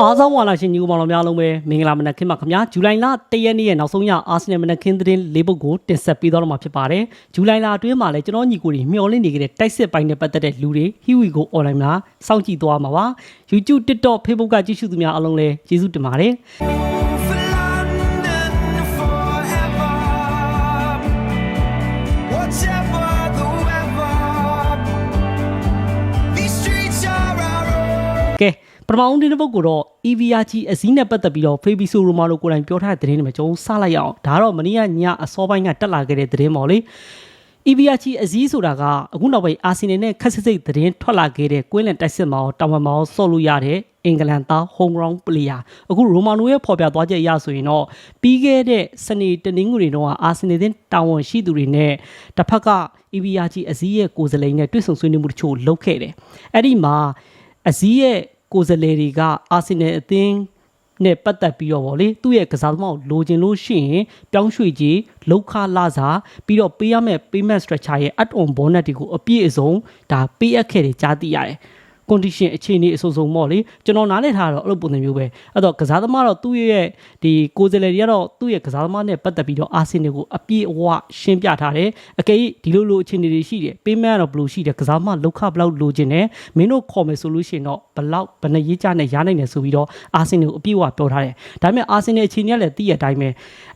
အားဆောင်ဝါလာရှင်ညီကိုမောင်တော်များအားလုံးပဲမင်္ဂလာမနက်ခင်းပါခင်ဗျာဇူလိုင်လ၁ရက်နေ့ရဲ့နောက်ဆုံးရအာဆင်နယ်မနက်ခင်းသတင်းလေးပုဒ်ကိုတင်ဆက်ပေးသွားတော့မှာဖြစ်ပါတယ်ဇူလိုင်လအတွင်းမှာလည်းကျွန်တော်ညီကိုတွေမျှော်လင့်နေကြတဲ့တိုက်စစ်ပိုင်းနဲ့ပတ်သက်တဲ့လူတွေဟီဝီကိုအွန်လိုင်းမှာစောင့်ကြည့်သွားမှာပါ YouTube TikTok Facebook ကကြည့်ရှုသူများအားလုံးလည်းကျေးဇူးတင်ပါတယ် For London forever, whatever the weather. These streets are our own. ကဲ ပထမဦးဒီပုဒ်ကိုတော့ EVRG အစည်းနဲ့ပတ်သက်ပြီးတော့ Fabiso Romano ကိုယ်တိုင်ပြောထားတဲ့သတင်းတွေမှာကျွန်တော်စလိုက်ရအောင်ဒါကတော့မနေ့ကညအစောပိုင်းကတက်လာခဲ့တဲ့သတင်းပေါ့လေ EVRG အစည်းဆိုတာကအခုနောက်ပိုင်းအာဆင်နယ်နဲ့ခက်စစ်စိတ်သတင်းထွက်လာခဲ့တဲ့ကွင်းလန်တိုက်စစ်မောင်တောင်ပန်မောင်ဆော့လို့ရတဲ့အင်္ဂလန်သား home ground player အခု Romano ရဲ့ဖော်ပြသွားချက်အရဆိုရင်တော့ပြီးခဲ့တဲ့စနေတနင်္ဂနွေတော့အာဆင်နယ်တင်တာဝန်ရှိသူတွေနဲ့တစ်ဖက်က EVRG အစည်းရဲ့ကိုယ်စားလှယ်နဲ့တွေ့ဆုံဆွေးနွေးမှုတချို့လုပ်ခဲ့တယ်အဲ့ဒီမှာအစည်းရဲ့ ကိုယ်စားလှယ်တွေကအာဆင်နယ်အသင်းနဲ့ပတ်သက်ပြီးတော့ဗောလေသူ့ရဲ့ကစားသမားကိုလိုချင်လို့ရှိရင်ပြောင်းရွှေ့ကြီးလောက်ခလာစားပြီးတော့ပေးရမယ့် payment structure ရဲ့ add on bonus တွေကိုအပြည့်အစုံဒါပေးအပ်ခဲ့တယ်ကြားသိရတယ် condition အခြေအနေအဆိုးဆုံးပေါ့လေကျွန်တော်နားလည်ထားတာတော့အဲ့လိုပုံစံမျိုးပဲအဲ့တော့ကစားသမားတော့သူ့ရဲ့ဒီကိုယ်စားလှယ်တွေကတော့သူ့ရဲ့ကစားသမားနဲ့ပတ်သက်ပြီးတော့အာဆင်နယ်ကိုအပြည့်အဝရှင်းပြထားတယ်အကယ်၍ဒီလိုလိုအခြေအနေတွေရှိတယ်ပေးမကတော့ဘယ်လိုရှိတယ်ကစားသမားလောက်ခဘယ်လောက်လိုချင်တယ်မင်းတို့ခေါ်မယ်ဆိုလို့ရှိရင်တော့ဘယ်လောက်ဘယ်နှရေးကြနဲ့ရနိုင်တယ်ဆိုပြီးတော့အာဆင်နယ်ကိုအပြည့်အဝပြောထားတယ်ဒါပေမဲ့အာဆင်နယ်အခြေအနေကလည်းသိရတဲ့အတိုင်းပဲ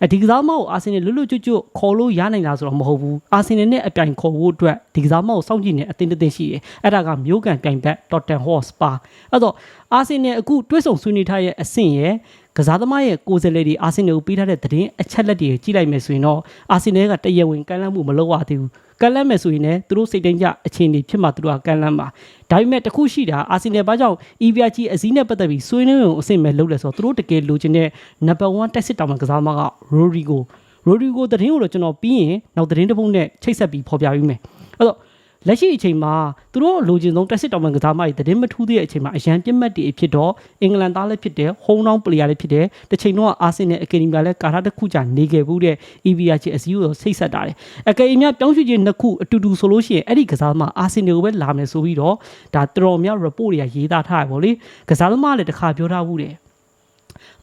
အဒီကစားသမားကိုအာဆင်နယ်လွတ်လွတ်ကျွတ်ကျွတ်ခေါ်လို့ရနိုင်လားဆိုတော့မဟုတ်ဘူးအာဆင်နယ်နဲ့အပြိုင်ခေါ်ဖို့အတွက်ဒီကစားသမားကိုစောင့်ကြည့်နေအသင်းတစ်သင်းရှိတယ်အဲ့ဒါကမျိုးကန်ပြိုင်ဘက် Tottenham Hotspur အဲ့တော့အာဆင်နယ်အခုတွဲဆောင်ဆွေးနွေးထားရဲ့အဆင့်ရဲ့ကစားသမားရဲ့ကိုယ်စားလှယ်တွေအာဆင်နယ်ကိုပေးထားတဲ့သတင်းအချက်လက်တွေကြည့်လိုက်မယ်ဆိုရင်တော့အာဆင်နယ်ကတရားဝင်ကမ်းလှမ်းမှုမလုပ်ရသေးဘူးကမ်းလှမ်းမယ်ဆိုရင်လည်းသူတို့စိတ်တိုင်းကြအခြေအနေဖြစ်မှသူတို့ကကမ်းလှမ်းပါဒါပေမဲ့တခုရှိတာအာဆင်နယ်ဘာကြောင့် EVRG အစည်းနဲ့ပတ်သက်ပြီးဆွေးနွေးရုံအဆင့်ပဲလုပ်လဲဆိုတော့သူတို့တကယ်လိုချင်တဲ့ number 1တက်စစ်တောင်မှကစားသမားက Rodrigo Rodrigo သတင်းကိုတော့ကျွန်တော်ပြီးရင်နောက်သတင်းတစ်ပုဒ်နဲ့ချိတ်ဆက်ပြီးဖော်ပြပေးမယ်အဲ့တော့ လက်ရှိအချိန်မှာသူတို့လိုချင်ဆုံးတက်စစ်တောင်ပန်ကစားမတွေသတင်းမထူးသေးတဲ့အချိန်မှာအရန်ပြတ်မှတ်တွေဖြစ်တော့အင်္ဂလန်သားလည်းဖြစ်တယ်ဟိုးနောင်းပလေယာလည်းဖြစ်တယ်တစ်ချိန်တော့အာဆင်နယ်အကယ်ဒမီကလည်းကာထာတစ်ခုကြာနေခဲ့ဘူးတဲ့ EVR ချင်းအစည်းအဝေးကိုစိတ်ဆက်တာတယ်အကယ်ဒမီကပြောင်းရွှေ့ခြင်းနှစ်ခုအတူတူဆိုလို့ရှိရင်အဲ့ဒီကစားသမားအာဆင်နယ်ကိုပဲလာမယ်ဆိုပြီးတော့ဒါတော်တော်များ report တွေကရေးသားထားရပါဗောလေကစားသမားလည်းတစ်ခါပြောထားဘူးတယ်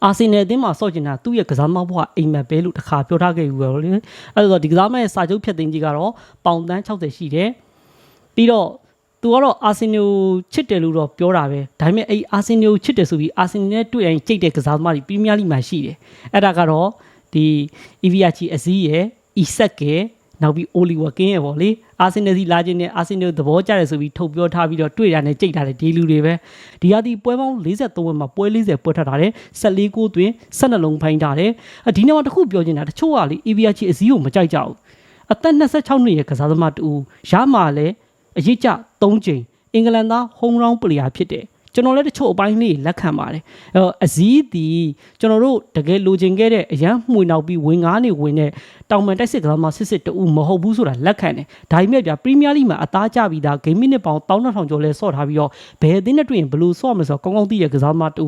အာဆင်နယ်အသင်းမှာစော့ကျင်တာသူ့ရဲ့ကစားမဘွားအိမ်မက်ပဲလို့တစ်ခါပြောထားခဲ့ဘူးပဲလေအဲ့တော့ဒီကစားမရဲ့စာချုပ်ဖြတ်သိမ်းကြီးကတော့ပေါင်တန်း60ရှိတယ် ပြီးတော့သူကတော့အာဆင်နယ်ကိုချစ်တယ်လို့တော့ပြောတာပဲဒါပေမဲ့အဲ့အာဆင်နယ်ကိုချစ်တယ်ဆိုပြီးအာဆင်နယ်နဲ့တွေ့ရင်ကြိတ်တဲ့ကစားသမားတွေပရီးမီးယားလိမှာရှိတယ်အဲ့ဒါကတော့ဒီ EVRG အစည်းရဲ့ Isak ကနောက်ပြီး Oliver King ရဲ့ပေါ့လေအာဆင်နယ်စီလာခြင်းနဲ့အာဆင်နယ်သဘောကျတယ်ဆိုပြီးထုတ်ပြောထားပြီးတော့တွေ့တာနဲ့ကြိတ်တာတဲ့ဒီလူတွေပဲဒီဟာဒီပွဲပေါင်း43ပွဲမှာပွဲ40ပွဲထွက်ထားတယ်14ဂိုးသွင်း12လုံးဖိုင်းထားတယ်အဒီနေ့မှာတစ်ခုပြောချင်တာတချို့ကလေ EVRG အစည်းကိုမကြိုက်ကြဘူးအသက်26နှစ်ရဲ့ကစားသမားတူရမှာလဲ အရေးကြ3ချိန်အင်္ဂလန်သား home ground player ဖြစ်တယ် ကျွန်တော်လည်းတချို့အပိုင်းလေးလက်ခံပါတယ်အဲတော့အစည်းဒီကျွန်တော်တို့တကယ်လိုချင်ခဲ့တဲ့အရန်မှွေနောက်ပြီးဝင်ကားနေဝင်တဲ့တောင်ပန်တိုက်စစ်ကစားမစစ်စစ်တူမဟုတ်ဘူးဆိုတာလက်ခံတယ်ဒါပေမဲ့ဗျာပရီးမီးယားလိမှာအသားကျပြီးသားဂိမ်းမိနစ်ပေါင်း12000ကျော်လဲဆော့ထားပြီးတော့ဘယ်အသင်းနဲ့တွေ့ရင်ဘယ်လိုဆော့မလဲဆိုတော့ကောင်းကောင်းသိတဲ့ကစားမတူ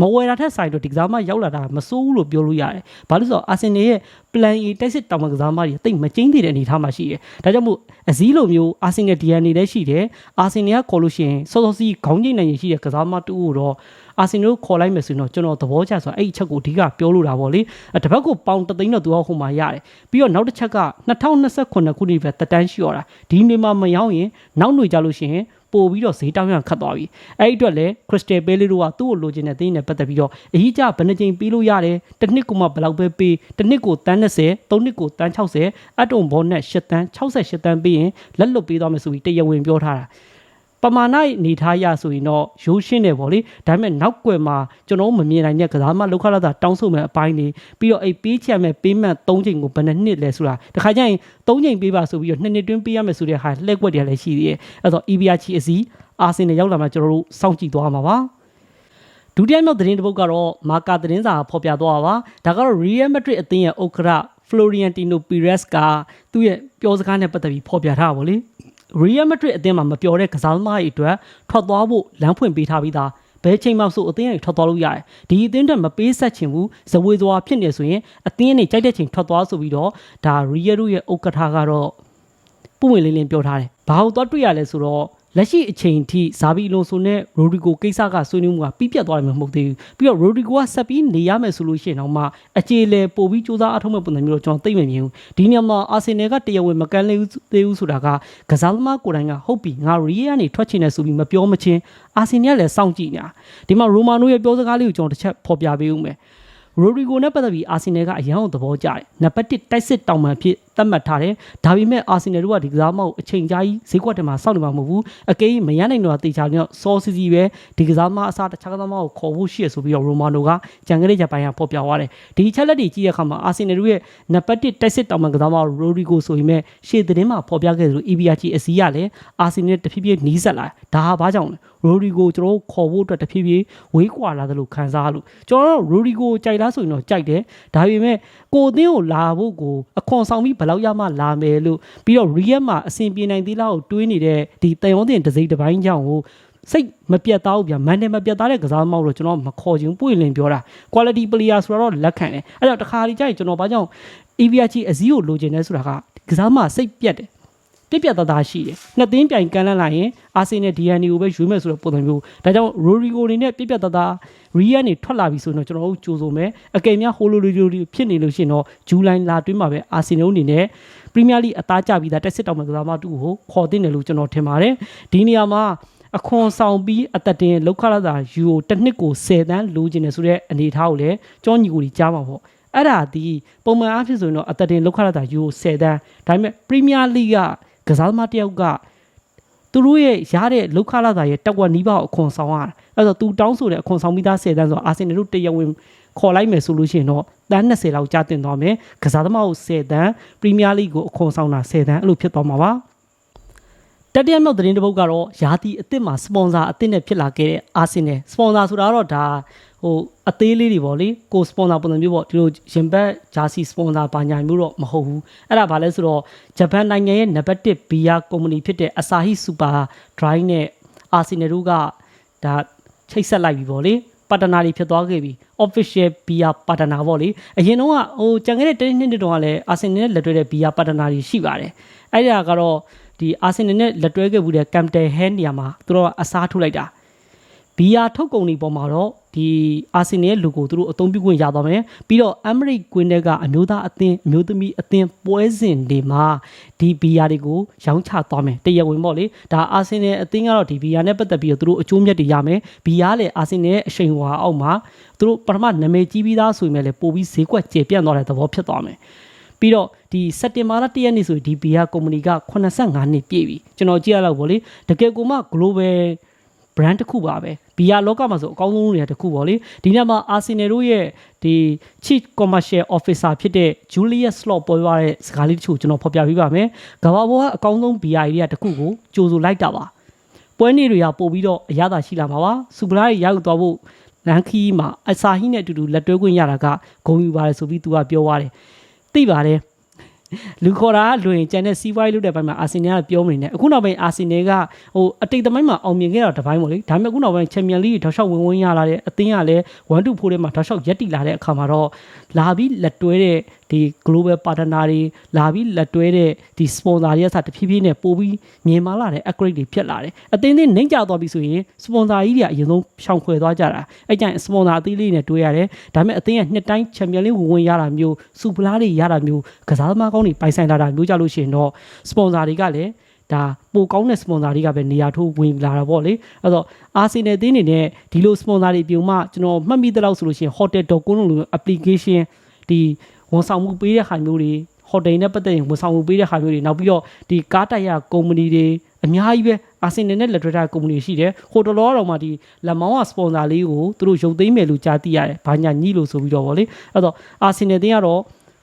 မဝယ်တာထက်ဆိုင်တော့ဒီကစားမရောက်လာတာမစိုးဘူးလို့ပြောလို့ရတယ်ဘာလို့ဆိုတော့အာဆင်နယ်ရဲ့ plan A တိုက်စစ်တောင်ပန်ကစားမတွေတိတ်မကျင်းသေးတဲ့အနေအထားမှာရှိတယ်ဒါကြောင့်မို့အစည်းလိုမျိုးအာဆင်နယ် DNA လည်းရှိတယ်အာဆင်နယ်ကခေါ်လို့ရှိရင်စောစောစီးခေါင်းကျိတ်နိုင်ရင်ရှိတဲ့ကစားမတူကိုတော့အာဆင်နယ်ကိုခေါ်လိုက်မယ်ဆိုရင်တော့ကျွန်တော်သဘောကျဆိုတော့အဲ့ဒီချက်ကိုအဓိကပြောလို့တာပေါ့လေတစ်ပတ်ကိုပေါင်တသိန်းတော့သူကဟိုမှာရတယ်ပြီးတော့နောက်တစ်ချက်က2029ခုနှစ်ပဲတက်တန်းရှိရတာဒီနေမှာမရောက်ရင်နောက်ຫນွေကြလို့ရှိရင်ပို့ပြီးတော့ဈေးတောင်းရခတ်သွားပြီအဲ့ဒီအတွက်လည်း Crystal Palace တို့ကသူ့ကိုလိုချင်တဲ့တင်းနဲ့ပတ်သက်ပြီးတော့အကြီးကြဘယ်နှကြိမ်ပေးလို့ရတယ်တစ်နှစ်ကိုမှဘယ်လောက်ပဲပေးတစ်နှစ်ကိုတန်း30သုံးနှစ်ကိုတန်း60အတုံဘောနဲ့8တန်း68တန်းပေးရင်လက်လွတ်ပေးသွားမယ်ဆိုပြီးတရားဝင်ပြောထားတာ ပမာဏနေထားရဆိုရင်တော့ရိုးရှင်းတယ်ဗောလေဒါပေမဲ့နောက်ွယ်မှာကျွန်တော်မမြင်နိုင်တဲ့ကစားမလောက်ခလာတာတောင်းဆိုမဲ့အပိုင်းတွေပြီးတော့အဲ့ပေးချင်မဲ့ပေးမှတ်3ချိန်ကိုဘယ်နှစ်နှစ်လဲဆိုတာတခါကျရင်3ချိန်ပေးပါဆိုပြီးတော့နှစ်နှစ်တွင်းပေးရမယ်ဆိုတဲ့ဟာလှည့်ကွက်တွေလည်းရှိသေးတယ်အဲ့တော့ EBR ချီအစီအာဆင်နယ်ရောက်လာမှကျွန်တော်တို့စောင့်ကြည့်သွားမှာပါဒုတိယမြောက်သတင်းတစ်ပုဒ်ကတော့မာကာသတင်းစာဖော်ပြသွားတာပါဒါကတော့ Real Madrid အသင်းရဲ့ဥက္ကဋ္ဌ Florentino Perez ကသူ့ရဲ့ပြောစကားနဲ့ပတ်သက်ပြီးဖော်ပြထားတာဗောလေ Real Madrid အသင်းမှာမပြောတဲ့ကစားသမားတွေအတွက်ထွက်သွားဖို့လမ်းဖွင့်ပေးထားပြီးသားဘယ်ချိန်မှဆိုအသင်းတွေထွက်သွားလို့ရတယ်ဒီအသင်းတက်မပေးဆက်ချင်ဘူးဇဝေဇဝါဖြစ်နေဆိုရင်အသင်းတွေကြိုက်တဲ့ချိန်ထွက်သွားဆိုပြီးတော့ဒါ Real တို့ရဲ့ဥက္ကဋ္ဌကတော့ပုံဝင်လင်းလင်းပြောထားတယ်ဘာလို့သွားတွေ့ရလဲဆိုတော့ လက်ရှိအချိန်ထိဇာဘီအလွန်ဆိုနဲ့ရိုဒီဂိုကိစ္စကဆွေးနွေးမှုကပြီးပြတ်သွားတယ်မဟုတ်သေးဘူးပြီးတော့ရိုဒီဂိုကဆက်ပြီးနေရမယ်ဆိုလို့ရှိရင်တော့မှအခြေလေပို့ပြီးစူးစမ်းအထောက်မဲ့ပုံစံမျိုးတော့ကျွန်တော်သိမမြင်ဘူးဒီနေရာမှာအာဆင်နယ်ကတရားဝင်မကန်လေးသေးဘူးဆိုတာကကစားသမားကိုယ်တိုင်ကဟုတ်ပြီငါရီးယားကနေထွက်ချင်တယ်ဆိုပြီးမပြောမချင်းအာဆင်နယ်ကလည်းစောင့်ကြည့်နေတာဒီမှာရိုမာနိုရဲ့ပြောစကားလေးကိုကျွန်တော်တစ်ချက်ဖော်ပြပေးဦးမယ်ရိုဒီဂိုနဲ့ပတ်သက်ပြီးအာဆင်နယ်ကအရန်ကိုသဘောကျတယ်။နံပါတ်1တိုက်စစ်တောင်ပံဖြစ်သတ်မှတ်ထားတယ်။ဒါပေမဲ့အာဆင်နယ်တို့ကဒီကစားမကိုအချိန်ကြာကြီးဈေးကွက်ထဲမှာစောင့်နေမှာမဟုတ်ဘူး။အကေးမရနိုင်တော့တေချာတော့စောစီစီပဲဒီကစားမအစားတခြားကစားမကိုခေါ်ဖို့ရှိရဆိုပြီးတော့ရိုမာနိုကကြံကလေးချက်ပိုင်းကဖော်ပြသွားတယ်။ဒီချက်လက်တွေကြည့်ရခါမှာအာဆင်နယ်တို့ရဲ့နံပါတ်1တိုက်စစ်တောင်ပံကစားမရိုဒီဂိုဆိုရင်မဲ့ရှေ့သတင်းမှာဖော်ပြခဲ့သလို EBRG အစီးရလည်းအာဆင်နယ်တဖြည်းဖြည်းနီးစက်လာတယ်။ဒါဟာဘာကြောင့်လဲ။ရိုဒီဂိုကျွန်တော်တို့ခေါ်ဖို့အတွက်တဖြည်းဖြည်းဝေးကွာလာတယ်လို့ခံစားလို့ကျွန်တော်တို့ရိုဒီဂိုကြိုက်လားဆိုရင်တော့ကြိုက်တယ်ဒါပေမဲ့ကိုအသင်းကိုလာဖို့ကိုအခွန်ဆောင်ပြီးဘယ်လောက်ရမှလာမယ်လို့ပြီးတော့ရီယက်မှာအဆင်ပြေနိုင်သေးလားကိုတွေးနေတဲ့ဒီတန်ရုံးတင်တစ်စိမ့်တစ်ပိုင်းကြောင့်ကိုစိတ်မပြတ်သားဘူးဗျာမန်တယ်မပြတ်သားတဲ့ကစားသမားကိုတော့ကျွန်တော်မခေါ်ချင်ဘူးပွင့်လင်းပြောတာ quality player ဆိုတော့လက်ခံတယ်အဲ့တော့တခါဒီကြိုက်ကျွန်တော်ဘာကြောင့် EVRG အစည်းကိုလိုချင်လဲဆိုတာကကစားသမားစိတ်ပြတ်တယ် ပြက်ပြက်သားသားရှိတယ်။နှစ်သင်းပြိုင်ကမ်းလှမ်းလိုက်ရင်အာဆင်နဲ့ DNA ကိုပဲရွေးမယ်ဆိုတဲ့ပုံစံမျိုး။ဒါကြောင့်ရိုရီဂိုနေနဲ့ပြက်ပြက်သားသားရီယန်နေထွက်လာပြီဆိုရင်တော့ကျွန်တော်တို့ကြိုးဆိုမယ်။အကယ်များဟိုလိုလိုလိုဖြစ်နေလို့ရှိရင်တော့ဇူလိုင်လတွင်းမှာပဲအာဆင်နယ်အနေနဲ့ပရီးမီးယားလိအသားကျပြီးသားတက်စစ်တောင်မဲ့ကစားမတူကိုခေါ်တင်တယ်လို့ကျွန်တော်ထင်ပါတယ်။ဒီနေရာမှာအခွန်ဆောင်ပြီးအသက်တင်လောက်ခလာတာယူကိုတစ်နှစ်ကို10တန်းလိုချင်တယ်ဆိုတဲ့အနေအထားကိုလည်းကြောညီကိုကြီးကြားမှာပေါ့။အဲ့ဒါဒီပုံမှန်အားဖြင့်ဆိုရင်တော့အသက်တင်လောက်ခလာတာယူကို10တန်းဒါပေမဲ့ပရီးမီးယားလိက ကစားသမားတယောက်ကသူတို့ရဲ့ရတဲ့လောက်ခလာတာရဲ့တက်ဝက်နီးပါးကိုအခွန်ဆောင်ရတာအဲ့တော့သူတောင်းဆိုတဲ့အခွန်ဆောင်ပြီးသား10တန်းဆိုတော့အာဆင်နယ်တို့တရားဝင်ခေါ်လိုက်မယ်ဆိုလို့ရှိရင်တော့တန်း20လောက်ကြာတင်သွားမယ်ကစားသမားကို10တန်းပရီးမီးယားလိကိုအခွန်ဆောင်တာ10တန်းအဲ့လိုဖြစ်သွားမှာပါတတိယမြောက်သတင်းတစ်ပုဒ်ကတော့ယာတီအစ်စ်မှာစပွန်ဆာအစ်စ်နဲ့ဖြစ်လာခဲ့တဲ့အာဆင်နယ်စပွန်ဆာဆိုတာကတော့ဒါ ဟိုအသေးလေးတွေပေါ့လေကိုစပွန်ဆာပုံစံမျိုးပေါ့ဒီလိုရင်ဘတ်ဂျာစီစပွန်ဆာပါညာမျိုးတော့မဟုတ်ဘူးအဲ့ဒါဘာလဲဆိုတော့ဂျပန်နိုင်ငံရဲ့နံပါတ်1ဘီယာကုမ္ပဏီဖြစ်တဲ့ Asahi Super Dry နဲ့အာဆင်နယ်တို့ကဒါချိတ်ဆက်လိုက်ပြီပေါ့လေပါတနာတွေဖြစ်သွားခဲ့ပြီ official beer partner ပေါ့လေအရင်တော့ဟိုကြံခဲ့တဲ့တင်းနှစ်တုန်းကလည်းအာဆင်နယ်နဲ့လက်တွဲတဲ့ beer partner တွေရှိပါတယ်အဲ့ဒါကတော့ဒီအာဆင်နယ်နဲ့လက်တွဲခဲ့မှုတဲ့ Campbell Hand နေရာမှာသူတို့ကအစားထိုးလိုက်တာဘီယာထုတ်ကုန်တွေပေါ်မှာတော့ ဒီအာဆင်နယ်ရဲ့လူကိုသူတို့အသုံးပြုခွင့်ရသွားမယ်ပြီးတော့အမရိကွင်းတဲ့ကအမျိုးသားအသင်းအမျိုးသမီးအသင်းပွဲစဉ်တွေမှာဒီဘီယာတွေကိုရောင်းချသွားမယ်တရားဝင်ပေါ့လေဒါအာဆင်နယ်အသင်းကတော့ဒီဘီယာနဲ့ပတ်သက်ပြီးတော့သူတို့အကျိုးမြတ်တွေရမယ်ဘီယာလည်းအာဆင်နယ်ရဲ့အရှိန်ဝါအောက်မှာသူတို့ပထမနာမည်ကြီးပြီးသားဆိုရင်လည်းပို့ပြီးဈေးကွက်ကျေပြန့်သွားတဲ့သဘောဖြစ်သွားမယ်ပြီးတော့ဒီစက်တင်ဘာလ1ရက်နေ့ဆိုရင်ဒီဘီယာကုမ္ပဏီက85နှစ်ပြည့်ပြီကျွန်တော်ကြည့်ရတော့ဗောလေတကယ်ကိုမှ global brand တစ်ခုပါပဲ ဘီယာလောကမှာဆိုအကောင်းဆုံးနေရာတစ်ခုပေါ့လေဒီနေ့မှာအာဆင်နယ်တို့ရဲ့ဒီ chief commercial officer ဖြစ်တဲ့ Julius Slot ပေါ်သွားတဲ့စကားလေးတချို့ကျွန်တော်ဖော်ပြပေးပါမယ်ကမ္ဘာပေါ်ကအကောင်းဆုံးဘီယာတွေကတစ်ခုကိုကြိုဆိုလိုက်တာပါပွဲနေ့တွေကပို့ပြီးတော့အရသာရှိလာမှာပါစူပလာတွေရောက်သွားဖို့လန်ခီမှာအစာဟိနဲ့အတူတူလက်တွဲခွင့်ရတာကဂုဏ်ယူပါတယ်ဆိုပြီးသူကပြောသွားတယ်သိပါတယ် လူခေါ်တာကလွင်ကျန်တဲ့စီးပွားရေးလုပ်တဲ့ဘက်မှာအာဆင်နယ်ကပြောမနေနဲ့အခုနောက်ပိုင်းအာဆင်နယ်ကဟိုအတိတ်သမိုင်းမှာအောင်မြင်ခဲ့တာတစ်ပိုင်းပေါ့လေဒါပေမဲ့အခုနောက်ပိုင်းချန်ပီယံလိတောက်လျှောက်ဝင်ဝင်ရလာတဲ့အသင်းကလည်း1 2 4ထဲမှာတောက်လျှောက်ရက်တီလာတဲ့အခါမှာတော့လာပြီးလက်တွဲတဲ့ဒီ global partner တွေလာပြီးလက်တွဲတဲ့ဒီ sponsor တွေအစားတဖြည်းဖြည်းနဲ့ပို့ပြီးမြင်မာလာတဲ့ upgrade တွေဖြစ်လာတယ်အသင်းသင်းနှိမ့်ကြသွားပြီဆိုရင် sponsor ကြီးတွေကအရင်ဆုံးရှောင်ခွဲသွားကြတာအဲ့ကြရင် sponsor အသေးလေးနဲ့တွဲရတယ်ဒါပေမဲ့အသင်းကနှစ်တိုင်းချန်ပီယံလိဝင်ဝင်ရတာမျိုးစူပလာတွေရတာမျိုးကစားသမားကောင်းတွေပိုင်ဆိုင်လာတာမျိုးကြလို့ရှိရင်တော့ sponsor တွေကလည်းဒါပိုကောင်းတဲ့ sponsor တွေကပဲနေရာထိုးဝင်လာတာပေါ့လေအဲ့တော့အာဆင်နယ်အသင်းအနေနဲ့ဒီလို sponsor တွေပြုံမှကျွန်တော်မှတ်မိသလောက်ဆိုလို့ရှိရင် hotel.com လို application ဒီဝန်ဆောင်မှုပေးတဲ့ဟာမျိုးတွေဟိုတယ်နဲ့ပတ်သက်ရင်ဝန်ဆောင်မှုပေးတဲ့ဟာမျိုးတွေနောက်ပြီးတော့ဒီကားတိုက်ရကုမ္ပဏီတွေအများကြီးပဲအာဆင်နယ်နဲ့လက်ထရတာကုမ္ပဏီရှိတယ်ဟိုတယ်လောတော့မှဒီလက်မောင်းကစပွန်ဆာလေးကိုသူတို့ရုပ်သိမ်းမယ်လို့ကြားသိရတယ်ဘာညာညှိလို့ဆိုပြီးတော့ဗောလေအဲ့တော့အာဆင်နယ်တင်းကတော့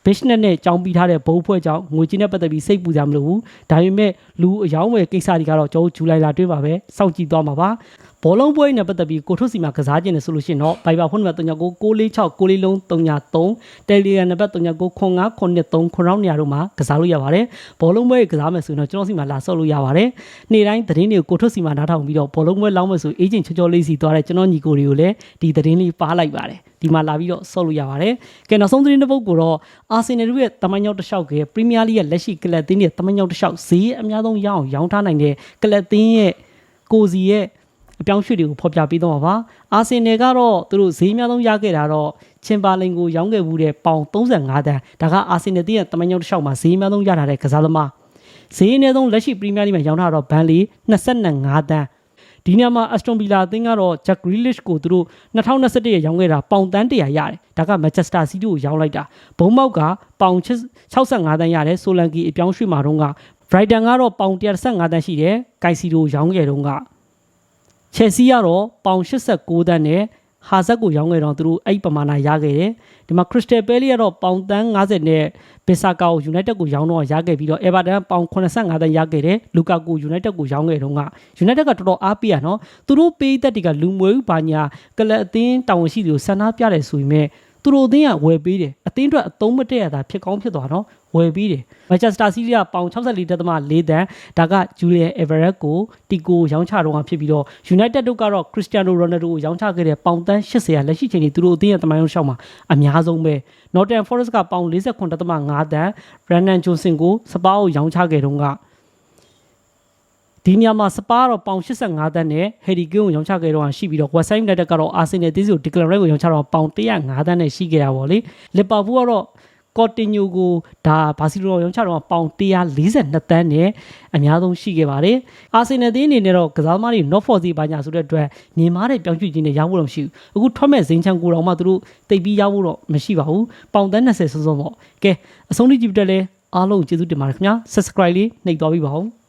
business နဲ့ကြောင်းပြီးထားတဲ့ဘုံဖွဲ့ကြောင့်ငွေကြေးနဲ့ပတ်သက်ပြီးစိတ်ပူကြမလို့ဘူးဒါပေမဲ့လူအယောင်းဝယ်ကိစ္စတွေကတော့ကျွန်တော်ဇူလိုင်လတွင်းပါပဲစောင့်ကြည့်သွားမှာပါ ဘောလုံးပွဲနဲ့ပတ်သက်ပြီးကိုထုစီမှာကစားခြင်းနဲ့ဆိုလို့ရှိရင်တော့ Viber ဖုန်းနံပါတ်39 646 6လေးလုံး303 Telegram နံပါတ်39 9593 9နေရာတို့မှာကစားလို့ရပါတယ်ဘောလုံးပွဲကစားမယ်ဆိုရင်တော့ကျွန်တော်စီမှာလာဆော့လို့ရပါတယ်နေ့တိုင်းသတင်းတွေကိုကိုထုစီမှာနားထောင်ပြီးတော့ဘောလုံးပွဲလောင်းမယ်ဆိုအေဂျင့်ချောချောလေးစီသွားတဲ့ကျွန်တော်ညီကိုတွေကိုလည်းဒီသတင်းလေးပါလိုက်ပါတယ်ဒီမှာလာပြီးတော့ဆော့လို့ရပါတယ်ကဲနောက်ဆုံးသတင်းတစ်ပုဒ်ကိုတော့အာဆင်နယ်ရဲ့တမန်ညောက်တစ်လျှောက်ကပရီးမီးယားလိရဲ့လက်ရှိကလပ်သင်းရဲ့တမန်ညောက်တစ်လျှောက်ဈေးအများဆုံးရအောင်ရောင်းထားနိုင်တဲ့ကလပ်သင်းရဲ့ကိုစီရဲ့ အပြောင်းရွှေ့တွေကိုဖော်ပြပေးတော့မှာပါအာဆင်နယ်ကတော့သူတို့ဈေးအများဆုံးရခဲ့တာတော့ချင်ပါလင်ကိုရောင်းခဲ့မှုတဲ့ပေါင်35တန်းဒါကအာဆင်နယ်တည်းရဲ့တမန်ကြောင်းတစ်လျှောက်မှာဈေးအများဆုံးရထားတဲ့ကစားသမားဈေးအနည်းဆုံးလက်ရှိပရီးမီးယားလိမှာရောင်းထားတော့ဘန်လီ25တန်းဒီညမှာ Aston Villa အသင်းကတော့ Jack Grealish ကိုသူတို့2021ရဲ့ရောင်းခဲ့တာပေါင်တန်း100ရတယ်ဒါက Manchester City ကိုရောင်းလိုက်တာဘုံမောက်ကပေါင်65တန်းရတယ်ဆိုလန်ကီအပြောင်းရွှေ့မှာတော့က Brighton ကတော့ပေါင်135တန်းရှိတယ်။ကိုင်စီရိုရောင်းခဲ့တော့က ချယ်ဆီကတော့ပေါင်89တန်းနဲ့ဟာဇက်ကိုရောင်းခဲ့တော့သူတို့အဲ့ဒီပမာဏရခဲ့တယ်။ဒီမှာ Crystal Palace ကတော့ပေါင်တန်း90နဲ့ဘစ်ဆာကာကို United ကိုရောင်းတော့ရခဲ့ပြီးတော့ Everton ပေါင်85တန်းရခဲ့တယ်။လူကာကို United ကိုရောင်းခဲ့တော့က United ကတော်တော်အားပေးရနော်။သူတို့ပေးသက်တွေကလူမွေးဘာညာကလပ်အသင်းတာဝန်ရှိသူကိုဆန္ဒပြတယ်ဆိုရင်မဲ့သူတို့အသင်းကဝယ်ပေးတယ်။အသင်းအတွက်အသုံးမတည့်ရတာဖြစ်ကောင်းဖြစ်သွားတော့ ဝယ်ပေးတယ်။ Manchester City ကပေါင်64.4တန်းဒါက Julian Everett ကိုတီကိုရောင်းချတော့ဖြစ်ပြီးတော့ United တို့ကတော့ Cristiano Ronaldo ကိုရောင်းချခဲ့တဲ့ပေါင်တန်း80ရာလက်ရှိချိန်ထိသူတို့အသင်းရဲ့တမိုင်းလုံးရှောက်မှာအများဆုံးပဲ Nottingham Forest ကပေါင်49.5တန်း Brandon Johnson ကိုစပါးကိုရောင်းချခဲ့တော့ကဒီညမှာစပါးတော့ပေါင်85တန်းနဲ့ Harry Kane ကိုရောင်းချခဲ့တော့ရှိပြီးတော့ West Ham United ကတော့ Arsenal တီးစီကို Declan Rice ကိုရောင်းချတော့ပေါင်105တန်းနဲ့ရှိခဲ့တာပေါ့လေ Liverpool ကတော့ ကော်တင်ညိုကိုဒါဘာစီလိုရောင်းချတော့ပေါင်142တန်းနဲ့အများဆုံးရှိခဲ့ပါတယ်။အာဆင်နယ်တင်းအနေနဲ့တော့ကစားသမားတွေ not for စီပါညာဆိုတဲ့အတွက်မြင်မာတဲ့ပြောင်းရွှေ့ခြင်းတွေရဖို့တော့မရှိဘူး။အခုထွက်မဲ့ဇိန်ချန်ကိုတော့မှသူတို့တိတ်ပြီးရဖို့တော့မရှိပါဘူး။ပေါင်တန်း20စုံစုံပေါ့။ကဲအဆုံးထိကြည့်ပြတဲ့လဲအားလုံးကျေးဇူးတင်ပါတယ်ခင်ဗျာ။ subscribe လေးနှိပ်သွားပြီးပါဦး။